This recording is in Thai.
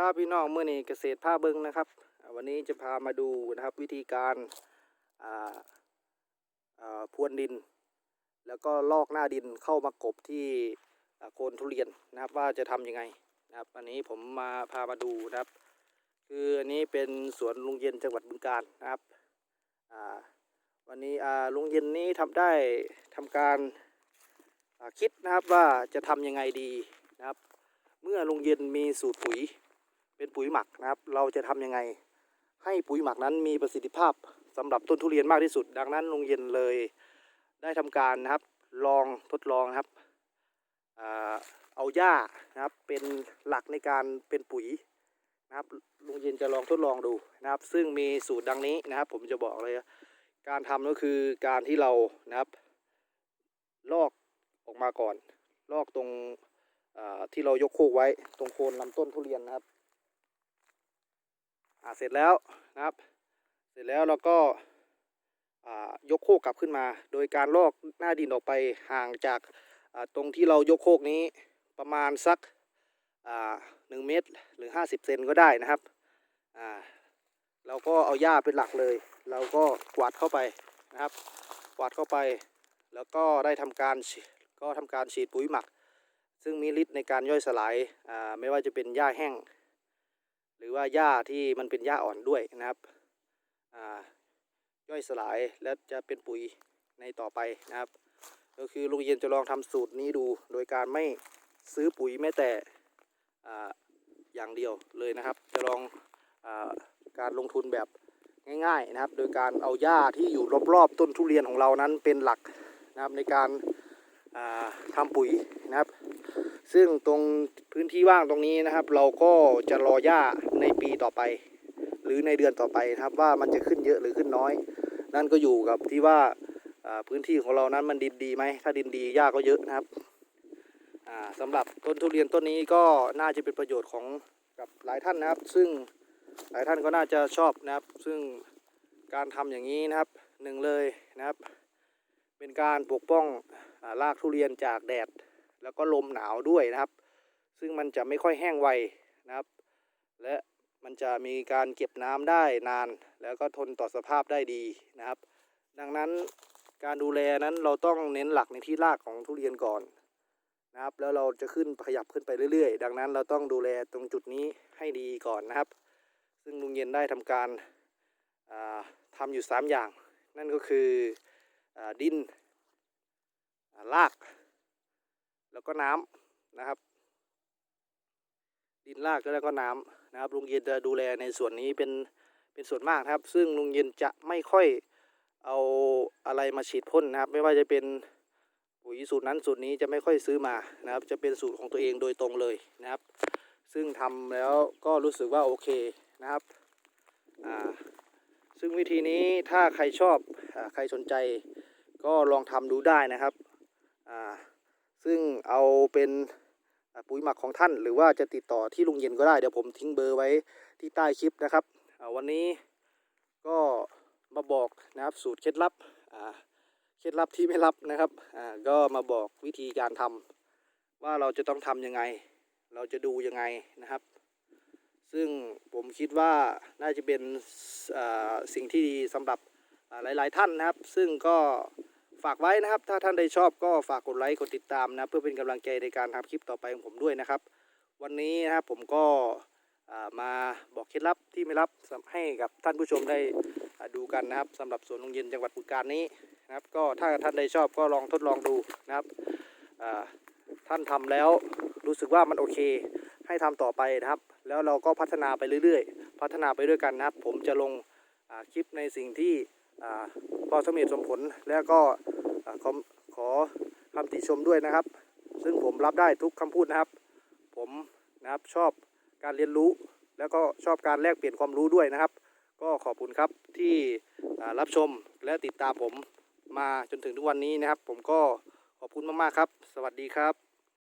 ครับพี่น้องเมื่อนี้เกษตรผ้าเบิงนะครับ วันนี้จะพามาดูนะครับวิธีการอ่าอ่าพรวนดิน แล้วก็ลอกหน้าดินเข้ามากบที่โคนทุเรียนนะครับว่าจะทำยังไงนะครับอันนี้ผมมาพามาดูนะครับ คืออันนี้เป็นสวนลุงเย็นจังหวัดบึงกาฬนะครับอ่าวันนี้อ่าลุงเย็นนี้ทำได้ทำการคิดนะครับว่าจะทำยังไงดีนะครับ เมื่อลุงเย็นมีสูตรปุ๋ย เป็นปุ๋ยหมักนะครับ เราจะทำยังไง ให้ปุ๋ยหมักนั้นมีประสิทธิภาพสำหรับต้นทุเรียนมากที่สุด ดังนั้นลุงเย็นเลยได้ทำการนะครับ ลองทดลองนะครับเอาหญ้านะครับเป็นหลักในการเป็นปุ๋ยนะครับลุงเย็นจะลองทดลองดูนะครับ ซึ่งมีสูตรดังนี้นะครับ ผมจะบอกเลย การทำก็คือการที่เรานะครับ ลอกออกมาก่อน ลอกตรงที่เรายกโคกไว้ตรงโคนลำต้นทุเรียนนะครับ อ่าเสร็จแล้วนะครับ เสร็จแล้วเราก็ยกโคกกลับขึ้นมา โดยการลอกหน้าดินออกไปห่างจากตรงที่เรายกโคกนี้ประมาณสักหนึ่งเมตรหรือห้าสิบเซนก็ได้นะครับเราก็เอาหญ้าเป็นหลักเลย เราก็กวาดเข้าไปนะครับ กวาดเข้าไป แล้วก็ได้ทำการก็ทำการฉีดปุ๋ยหมัก ซึ่งมีฤทธิ์ในการย่อยสลายไม่ว่าจะเป็นหญ้าแห้ง หรือว่าหญ้าที่มันเป็นหญ้าอ่อนด้วยนะครับย่อยสลายและจะเป็นปุ๋ยในต่อไปนะครับ ก็คือลุงเย็นจะลองทำสูตรนี้ดู โดยการไม่ซื้อปุ๋ยแม้แต่ออย่างเดียวเลยนะครับ จะลองอการลงทุนแบบง่ายๆนะครับ โดยการเอาหญ้าที่อยู่รอบๆต้นทุเรียนของเรานั้นเป็นหลักนะครับในการอ่าทำปุ๋ยนะครับ ซึ่งตรงพื้นที่ว่างตรงนี้นะครับ เราก็จะรอหญ้าในปีต่อไป หรือในเดือนต่อไปนะครับว่ามันจะขึ้นเยอะหรือขึ้นน้อย นั่นก็อยู่กับที่ว่าพื้นที่ของเรานั้นมันดินดีไหมถ้าดินดีหญ้าก็เยอะนะครับอ่าสำหรับต้นทุเรียนต้นนี้ก็น่าจะเป็นประโยชน์ของกับหลายท่านนะครับ ซึ่งหลายท่านก็น่าจะชอบนะครับ ซึ่งการทำอย่างนี้นะครับหนึ่งเลยนะครับ เป็นการปกป้องอรากทุเรียนจากแดด แล้วก็ลมหนาวด้วยนะครับ ซึ่งมันจะไม่ค่อยแห้งไวนะครับ และมันจะมีการเก็บน้ำได้นาน แล้วก็ทนต่อสภาพได้ดีนะครับ ดังนั้นการดูแลนั้นเราต้องเน้นหลักในที่รากของทุเรียนก่อนนะครับ แล้วเราจะขึ้นขยับขึ้นไปเรื่อยๆ ดังนั้นเราต้องดูแลตรงจุดนี้ให้ดีก่อนนะครับ ซึ่งลุงเย็นได้ทำการาทำอยู่ 3 อย่าง นั่นก็คืออดินอ่าราก แล้วก็น้ำนะครับ ดินรากแล้วก็น้ำนะครับลุงเย็นจะดูแลในส่วนนี้เป็นเป็นส่วนมากนะครับ ซึ่งลุงเย็นจะไม่ค่อยเอาอะไรมาฉีดพ่นนะครับ ไม่ว่าจะเป็นปุ๋ยสูตรนั้นสูตรนี้จะไม่ค่อยซื้อมานะครับ จะเป็นสูตรของตัวเองโดยตรงเลยนะครับ ซึ่งทำแล้วก็รู้สึกว่าโอเคนะครับอ่าซึ่งวิธีนี้ถ้าใครชอบอใครสนใจก็ลองทำดูได้นะครับอ่า ซึ่งเอาเป็นปุ๋ยหมักของท่าน หรือว่าจะติดต่อที่ลุงเย็นก็ได้ เดี๋ยวผมทิ้งเบอร์ไว้ที่ใต้คลิปนะครับ วันนี้ก็มาบอกนะครับสูตรเคล็ดลับเคล็ดลับที่ไม่ลับนะครับก็มาบอกวิธีการทำว่าเราจะต้องทำยังไง เราจะดูยังไงนะครับ ซึ่งผมคิดว่าน่าจะเป็นสิ่งที่ดีสำหรับหลาย ๆ ท่านนะครับ ซึ่งก็ ฝากไว้นะครับ ถ้าท่านใดชอบก็ฝากกดไลค์กดติดตามนะเพื่อเป็นกำลังใจในการทำคลิปต่อไปของผมด้วยนะครับ วันนี้นะครับผมก็มาบอกเคล็ดลับที่ไม่ลับให้กับท่านผู้ชมได้ดูกันนะครับสำหรับสวนโรงเย็นจังหวัดบึงกาฬนี้นะครับ ก็ถ้าท่านใดชอบก็ลองทดลองดูนะครับท่านทำแล้วรู้สึกว่ามันโอเค ให้ทำต่อไปนะครับ แล้วเราก็พัฒนาไปเรื่อยๆ พัฒนาไปด้วยกันนะครับ ผมจะลงคลิปในสิ่งที่ อ่าพอสมเหตุสมผลแล้วก็ขอขอคำติชมด้วยนะครับ ซึ่งผมรับได้ทุกคำพูดนะครับ ผมนะครับชอบการเรียนรู้ แล้วก็ชอบการแลกเปลี่ยนความรู้ด้วยนะครับ ก็ขอบคุณครับที่รับชมและติดตามผมมาจนถึงทุกวันนี้นะครับ ผมก็ขอบคุณมากๆครับ สวัสดีครับ